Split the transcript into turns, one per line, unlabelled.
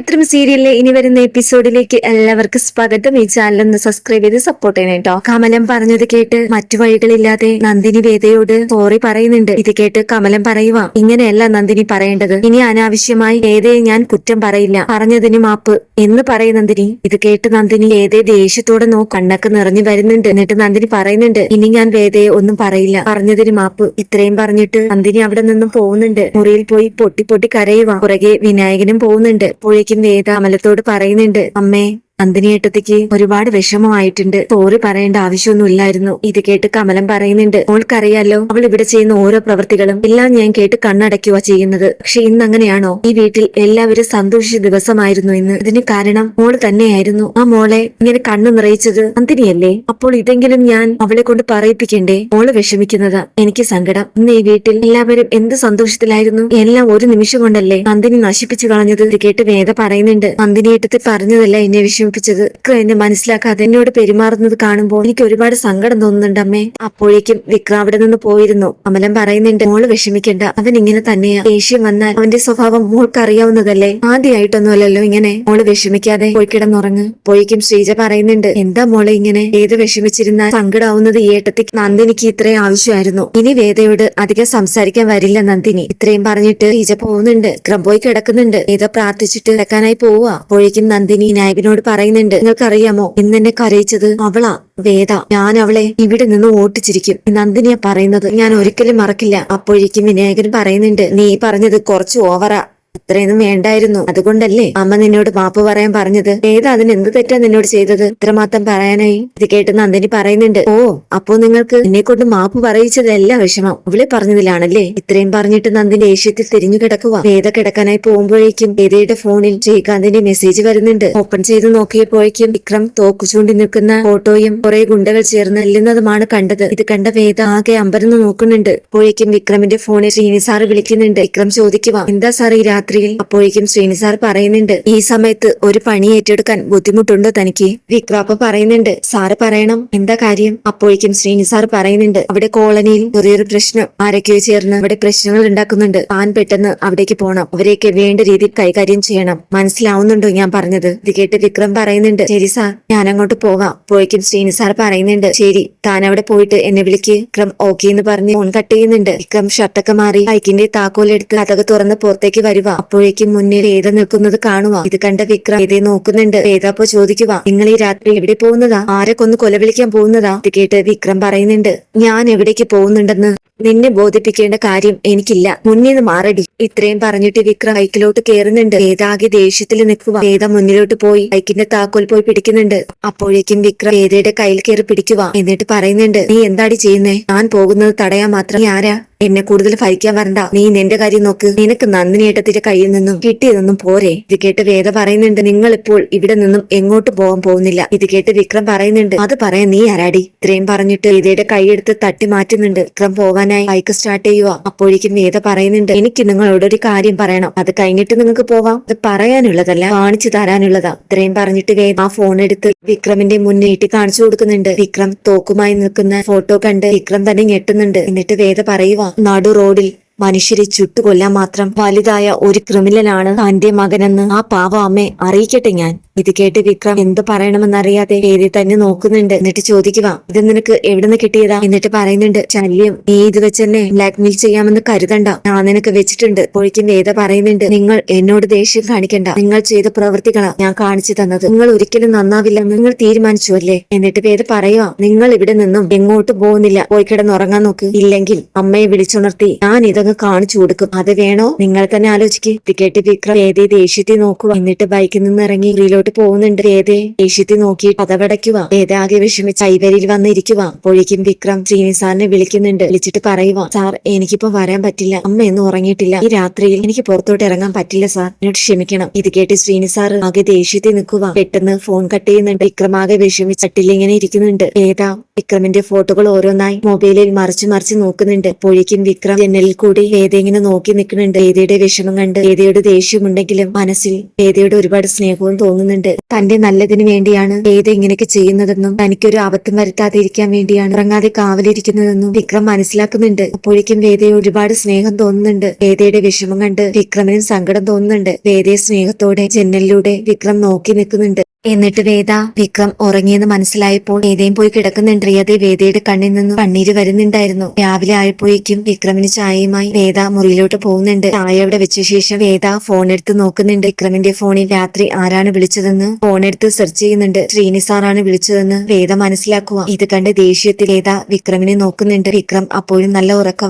പവിത്രം സീരിയലിലെ ഇനി വരുന്ന എപ്പിസോഡിലേക്ക് എല്ലാവർക്കും സ്വാഗതം. ഈ ചാനൽ ഒന്ന് സബ്സ്ക്രൈബ് ചെയ്ത് സപ്പോർട്ട് ചെയ്യണം കേട്ടോ കമലം പറഞ്ഞത് കേട്ട് മറ്റു വഴികളില്ലാതെ നന്ദിനി വേദയോട് സോറി പറയുന്നുണ്ട്. ഇത് കേട്ട് കമലം പറയുക. ഇങ്ങനെയല്ല നന്ദിനി പറയേണ്ടത്. ഇനി അനാവശ്യമായി വേദയെ ഞാൻ കുറ്റം പറയില്ല. പറഞ്ഞതിന് മാപ്പ് എന്ന് പറയും നന്ദിനി. ഇത് കേട്ട് നന്ദിനി വേദയെ ദേഷ്യത്തോടെ നോ കണ്ണൊക്കെ നിറഞ്ഞു വരുന്നുണ്ട്. എന്നിട്ട് നന്ദിനി പറയുന്നുണ്ട് ഇനി ഞാൻ വേദയെ ഒന്നും പറയില്ല. പറഞ്ഞതിന് മാപ്പ് ഇത്രയും പറഞ്ഞിട്ട് നന്ദിനി അവിടെ നിന്നും പോകുന്നുണ്ട്. മുറിയിൽ പോയി പൊട്ടി പൊട്ടി കരയുക. പുറകെ വിനായകനും പോകുന്നുണ്ട്. അപ്പോഴേക്കും വേദ അമലത്തോട് പറയുന്നുണ്ട്? അമ്മേ. നന്ദിനിയേട്ടത്തിക്ക് ഒരുപാട് വിഷമമായിട്ടുണ്ട്. സോറി പറയേണ്ട ആവശ്യമൊന്നുമില്ലായിരുന്നു. ഇത് കേട്ട് കമലം പറയുന്നുണ്ട്. മോൾക്കറിയാലോ അവൾ ഇവിടെ ചെയ്യുന്ന ഓരോ പ്രവർത്തികളും എല്ലാം ഞാൻ കേട്ട് കണ്ണടയ്ക്കുക ചെയ്യുന്നത്. പക്ഷെ ഇന്ന് അങ്ങനെയാണോ ഈ വീട്ടിൽ എല്ലാവരും സന്തോഷിച്ച ദിവസമായിരുന്നു ഇന്ന്. ഇതിന് കാരണം മോൾ തന്നെയായിരുന്നു. ആ മോളെ ഇങ്ങനെ കണ്ണു നിറയിച്ചത് നന്ദിനിയല്ലേ അപ്പോൾ ഇതെങ്കിലും ഞാൻ അവളെ കൊണ്ട് പറയിപ്പിക്കണ്ടേ? മോൾ വിഷമിക്കുന്നത് എനിക്ക് സങ്കടം. ഇന്ന് ഈ വീട്ടിൽ എല്ലാവരും എന്ത് സന്തോഷത്തിലായിരുന്നു? എല്ലാം ഒരു നിമിഷം കൊണ്ടല്ലേ നന്ദിനി നശിപ്പിച്ചു കളഞ്ഞത്? ഇത് കേട്ട് വേദ പറയുന്നുണ്ട്. നന്ദിനിയേട്ടത്തിൽ പറഞ്ഞതല്ല എന്നെ വിഷമിപ്പിച്ചത്. വിക്രം എന്നെ മനസ്സിലാക്കാതെ എന്നോട് പെരുമാറുന്നത് കാണുമ്പോൾ എനിക്ക് ഒരുപാട് സങ്കടം തോന്നുന്നുണ്ട് അമ്മേ. അപ്പോഴേക്കും വിക്രം അവിടെ നിന്ന് പോയിരുന്നു. അമലൻ പറയുന്നുണ്ട് മോൾ വിഷമിക്കണ്ട. അവൻ ഇങ്ങനെ തന്നെയാ. ദേഷ്യം വന്നാൽ അവന്റെ സ്വഭാവം മോൾക്ക് അറിയാവുന്നതല്ലേ ആദ്യമായിട്ടൊന്നുമല്ലല്ലോ ഇങ്ങനെ. മോൾ വിഷമിക്കാതെ പോയി കിടന്നുറങ്ങ്. പോയിക്കും ശ്രീജ പറയുന്നുണ്ട് എന്താ മോളെ ഇങ്ങനെ? ഏത് വിഷമിച്ചിരുന്നാൽ സങ്കടാവുന്നത് ഈ ഏട്ടത്തിക്ക് നന്ദിനിക്ക് ഇത്രയും ആവശ്യമായിരുന്നു. ഇനി വേദയോട് അധികം സംസാരിക്കാൻ വരില്ല നന്ദിനി. ഇത്രയും പറഞ്ഞിട്ട് ശ്രീജ പോകുന്നുണ്ട്. വിക്രം പോയി കിടക്കുന്നുണ്ട്. വേദ പ്രാർത്ഥിച്ചിട്ട് കിടക്കാനായി പോവുക. അപ്പോഴേക്കും നന്ദിനി വിനായകനോട് പറയുന്നുണ്ട്. നിങ്ങൾക്കറിയാമോ എന്നെ കരയിച്ചത് അവളാ വേദ. ഞാൻ അവളെ ഇവിടെ നിന്ന് ഓട്ടിച്ചിരിക്കും. നന്ദിനിയാ പറയുന്നത്. ഞാൻ ഒരിക്കലും മറക്കില്ല. അപ്പോഴേക്കും വിനായകൻ പറയുന്നുണ്ട് നീ പറഞ്ഞത് കുറച്ച് ഓവറാ. അത്രയൊന്നും വേണ്ടായിരുന്നു. അതുകൊണ്ടല്ലേ അമ്മ നിന്നോട് മാപ്പ് പറയാൻ പറഞ്ഞത്? ഏതാ അതിന് എന്ത് തെറ്റാ നിന്നോട് ചെയ്തത്? ഇത്രമാത്രം പറയാനായി? ഇത് കേട്ട് നന്ദിനി പറയുന്നുണ്ട്. ഓ അപ്പോ നിങ്ങൾക്ക് എന്നെ കൊണ്ട് മാപ്പ് പറയിച്ചതല്ല വിഷമം. അവളെ പറഞ്ഞതിലാണല്ലേ? ഇത്രയും പറഞ്ഞിട്ട് നന്ദിനി ഏഷ്യത്തിൽ തിരിഞ്ഞു കിടക്കുക വേദ കിടക്കാനായി പോകുമ്പോഴേക്കും വേദയുടെ ഫോണിൽ ശ്രീകാന്തിന്റെ മെസ്സേജ് വരുന്നുണ്ട്. ഓപ്പൺ ചെയ്ത് നോക്കിയപ്പോഴേക്കും വിക്രം തോക്കു ചൂണ്ടി നിൽക്കുന്ന ഫോട്ടോയും കുറെ ഗുണ്ടകൾ ചേർന്ന് എല്ലുന്നതുമാണ് കണ്ടത്. ഇത് കണ്ട വേദ ആകെ അമ്പരന്ന് നോക്കുന്നുണ്ട്. അപ്പോഴേക്കും വിക്രമിന്റെ ഫോണിൽ ശ്രീനി സാറ് വിളിക്കുന്നുണ്ട്. വിക്രം ചോദിക്കുക എന്താ സാർ ഈ രാത്രിയിൽ അപ്പോഴേക്കും ശ്രീനി സാർ പറയുന്നുണ്ട് ഈ സമയത്ത് ഒരു പണി ഏറ്റെടുക്കാൻ ബുദ്ധിമുട്ടുണ്ടോ തനിക്ക്? വിക്രാപ്പ പറയുന്നുണ്ട് സാറ് പറയണം. എന്താ കാര്യം? അപ്പോഴേക്കും ശ്രീനി സാർ പറയുന്നുണ്ട് അവിടെ കോളനിയിൽ ചെറിയൊരു പ്രശ്നം. ആരൊക്കെയോ ചേർന്ന് അവിടെ പ്രശ്നങ്ങൾ ഉണ്ടാക്കുന്നുണ്ട്. താൻ പെട്ടെന്ന് അവിടേക്ക് പോണം. അവരെയൊക്കെ വേണ്ട രീതിയിൽ കൈകാര്യം ചെയ്യണം. മനസ്സിലാവുന്നുണ്ടോ ഞാൻ പറഞ്ഞത്? ഇത് കേട്ട് വിക്രം പറയുന്നുണ്ട് ശരി സാർ ഞാൻ അങ്ങോട്ട് പോവാം അപ്പോഴേക്കും ശ്രീനി സാർ പറയുന്നുണ്ട് ശരി താൻ അവിടെ പോയിട്ട് എന്നെ വിളിക്ക്. വിക്രം ഓക്കെ എന്ന് പറഞ്ഞ് ഫോൺ കട്ട് ചെയ്യുന്നുണ്ട്. വിക്രം ഷർട്ടൊക്കെ മാറി ബൈക്കിന്റെ താക്കോലെടുത്ത് കഥക തുറന്ന് പുറത്തേക്ക് അപ്പോഴേക്കും മുന്നിൽ വേദ നിൽക്കുന്നത് കാണുക ഇത് കണ്ട വിക്രം വേദയെ നോക്കുന്നുണ്ട്. അപ്പോ ചോദിക്കുക നിങ്ങൾ ഈ രാത്രി എവിടെ പോകുന്നതാ? ആരെ കൊന്ന് കൊലവിളിക്കാൻ പോകുന്നതാ? ഇത് കേട്ട് വിക്രം പറയുന്നുണ്ട്. ഞാൻ എവിടേക്ക് പോകുന്നുണ്ടെന്ന്. നിന്നെ ബോധിപ്പിക്കേണ്ട കാര്യം എനിക്കില്ല. മുന്നിൽ നിന്ന് മാറടി. ഇത്രയും പറഞ്ഞിട്ട് വിക്രം ബൈക്കിലോട്ട് കയറുന്നുണ്ട് വേദാകെ ദേഷ്യത്തിൽ നിൽക്കുക വേദ മുന്നിലോട്ട് പോയി? ബൈക്കിന്റെ താക്കോൽ പോയി പിടിക്കുന്നുണ്ട്. അപ്പോഴേക്കും വിക്രം വേദയുടെ കയ്യിൽ കയറി പിടിക്കുക എന്നിട്ട് പറയുന്നുണ്ട് നീ എന്താടി ചെയ്യുന്നേ? ഞാൻ പോകുന്നത് തടയാൻ മാത്രം. നീ ആരാ? എന്നെ കൂടുതൽ ഭരിക്കാൻ വരണ്ട. നീ നിന്റെ കാര്യം നോക്ക്. നിനക്ക് നന്ദിനേട്ടത്തിന്റെ കയ്യിൽ നിന്നും കിട്ടിയതൊന്നും പോരെ. ഇത് കേട്ട് വേദ പറയുന്നുണ്ട് നിങ്ങൾ ഇപ്പോൾ ഇവിടെ നിന്നും എങ്ങോട്ട് പോകാൻ പോകുന്നില്ല. ഇത് കേട്ട് വിക്രം പറയുന്നുണ്ട് അത് പറയാൻ നീ ആരാടി? ഇത്രയും പറഞ്ഞിട്ട് വേദയുടെ കൈയെടുത്ത് തട്ടി മാറ്റുന്നുണ്ട്. വിക്രം പോകാനായി ബൈക്ക് സ്റ്റാർട്ട് ചെയ്യുക അപ്പോഴേക്കും വേദ പറയുന്നുണ്ട് എനിക്ക് നിങ്ങളോട് ഒരു കാര്യം പറയണം. അത് കഴിഞ്ഞിട്ട് നിങ്ങൾക്ക് പോവാം. അത് പറയാനുള്ളതല്ല കാണിച്ചു തരാനുള്ളതാ. ഇത്രയും പറഞ്ഞിട്ട് വേദ ആ ഫോൺ എടുത്ത് വിക്രമിന്റെ മുന്നേറ്റി കാണിച്ചു കൊടുക്കുന്നുണ്ട്. വിക്രം തോക്കുമായി നിൽക്കുന്ന ഫോട്ടോ കണ്ട് വിക്രം തന്നെ ഞെട്ടുന്നുണ്ട്. എന്നിട്ട് വേദ പറയുക നടു റോഡിൽ മനുഷ്യരെ ചുട്ടുകൊല്ലാൻ മാത്രം വലുതായ ഒരു ക്രിമിനലാണ് തന്റെ മകനെന്ന്. ആ പാവ അമ്മയെ അറിയിക്കട്ടെ ഞാൻ. ഇത് കേട്ട് വിക്രം എന്ത് പറയണമെന്നറിയാതെ വേദി തന്നെ നോക്കുന്നുണ്ട്. എന്നിട്ട് ചോദിക്കുക ഇത് നിനക്ക് എവിടുന്ന് കിട്ടിയതാ? എന്നിട്ട് പറയുന്നുണ്ട് ശല്യം. നീ ഇത് വെച്ചെന്നെ ബ്ലാക്ക്മെയിൽ ചെയ്യാമെന്ന് കരുതണ്ട. ഞാൻ നിനക്ക് വെച്ചിട്ടുണ്ട്. പൊഴിക്കും വേദ പറയുന്നുണ്ട് നിങ്ങൾ എന്നോട് ദേഷ്യം കാണിക്കണ്ട. നിങ്ങൾ ചെയ്ത പ്രവൃത്തികളാ ഞാൻ കാണിച്ചു തന്നത്. നിങ്ങൾ ഒരിക്കലും നന്നാവില്ല. നിങ്ങൾ തീരുമാനിച്ചു അല്ലേ? എന്നിട്ട് വേദ പറയുക നിങ്ങൾ ഇവിടെ നിന്നും എങ്ങോട്ട് പോകുന്നില്ല. പോയി കിടന്നുറങ്ങാൻ നോക്ക്. ഇല്ലെങ്കിൽ അമ്മയെ വിളിച്ചുണർത്തി ഞാൻ ഇതങ്ങ് കാണിച്ചു കൊടുക്കും. അത് വേണോ? നിങ്ങൾ തന്നെ ആലോചിക്കും. ഇത് കേട്ട് വിക്രം വേദയെ ദേഷ്യത്തിൽ നോക്കുക. എന്നിട്ട് ബൈക്കിൽ നിന്ന് ഇറങ്ങി മുറിയിലോട്ട് പോകുന്നുണ്ട് വേദയെ ഏഷ്യത്തി നോക്കി പതവടയ്ക്കുക വേദ ആകെ വിഷമിച്ച് ഐവരിൽ വന്നിരിക്കുക. അപ്പോഴേക്കും വിക്രം ശ്രീനി സാറിനെ വിളിക്കുന്നുണ്ട്. വിളിച്ചിട്ട് പറയുക സാർ എനിക്കിപ്പോ വരാൻ പറ്റില്ല. അമ്മ എന്നും ഉറങ്ങിയിട്ടില്ല. ഈ രാത്രിയിൽ എനിക്ക് പുറത്തോട്ട് ഇറങ്ങാൻ പറ്റില്ല സാർ. എന്നോട് ക്ഷമിക്കണം. ഇത് കേട്ട് ശ്രീനി സാർ ആകെ ദേഷ്യത്തിൽ നിൽക്കുക. പെട്ടെന്ന് ഫോൺ കട്ട് ചെയ്യുന്നുണ്ട്. വിക്രം ആകെ വിഷമിച്ച് ചട്ടിൽ ഇങ്ങനെ ഇരിക്കുന്നുണ്ട്. ഏതാ വിക്രമിന്റെ ഫോട്ടോകൾ ഓരോന്നായി മൊബൈലിൽ മറിച്ച് മറിച്ച് നോക്കുന്നുണ്ട്. അപ്പോഴേക്കും വിക്രം ജനലിൽ കൂടി ഏതെങ്കിലും നോക്കി നിൽക്കുന്നുണ്ട്. ഏതയുടെ വിഷമം കണ്ട് ഏതയുടെ ദേഷ്യമുണ്ടെങ്കിലും മനസ്സിൽ ഏതയുടെ ഒരുപാട് സ്നേഹവും തോന്നുന്നുണ്ട്. പറയുന്നുണ്ട്. തന്റെ നല്ലതിനു വേണ്ടിയാണ് ഏത് ഇങ്ങനെയൊക്കെ ചെയ്യുന്നതെന്നും തനിക്കൊരു അബദ്ധം വരുത്താതിരിക്കാൻ വേണ്ടിയാണ് ഉറങ്ങാതെ കാവലിരിക്കുന്നതെന്നും വിക്രം മനസ്സിലാക്കുന്നുണ്ട്. അപ്പോഴേക്കും വേദയെ ഒരുപാട് സ്നേഹം തോന്നുന്നുണ്ട്. വേദയുടെ വിഷമം കണ്ട് വിക്രമിനും സങ്കടം തോന്നുന്നുണ്ട്. വേദയെ സ്നേഹത്തോടെ ജനലിലൂടെ വിക്രം നോക്കി നിൽക്കുന്നുണ്ട്. എന്നിട്ട് വേദ വിക്രം ഉറങ്ങിയെന്ന് മനസ്സിലായപ്പോൾ വേദയും പോയി കിടക്കുന്നുണ്ടറിയാതെ വേദയുടെ കണ്ണിൽ നിന്നും കണ്ണീര് വരുന്നുണ്ടായിരുന്നു. രാവിലെ ആയപ്പോഴേക്കും വിക്രമിന് ചായയുമായി വേദ മുറിയിലോട്ട് പോകുന്നുണ്ട്. ചായ അവിടെ വെച്ച ശേഷം വേദ ഫോൺ എടുത്ത് നോക്കുന്നുണ്ട്. വിക്രമിന്റെ ഫോണിൽ രാത്രി ആരാണ് വിളിച്ചതെന്ന് ഫോൺ എടുത്ത് സെർച്ച് ചെയ്യുന്നുണ്ട്. ശ്രീനി സാറാണ് വിളിച്ചതെന്ന് വേദ മനസ്സിലാക്കുക. ഇത് കണ്ട് ദേഷ്യത്തിൽ വേദ വിക്രമിനെ നോക്കുന്നുണ്ട്. വിക്രം അപ്പോഴും നല്ല ഉറക്കവ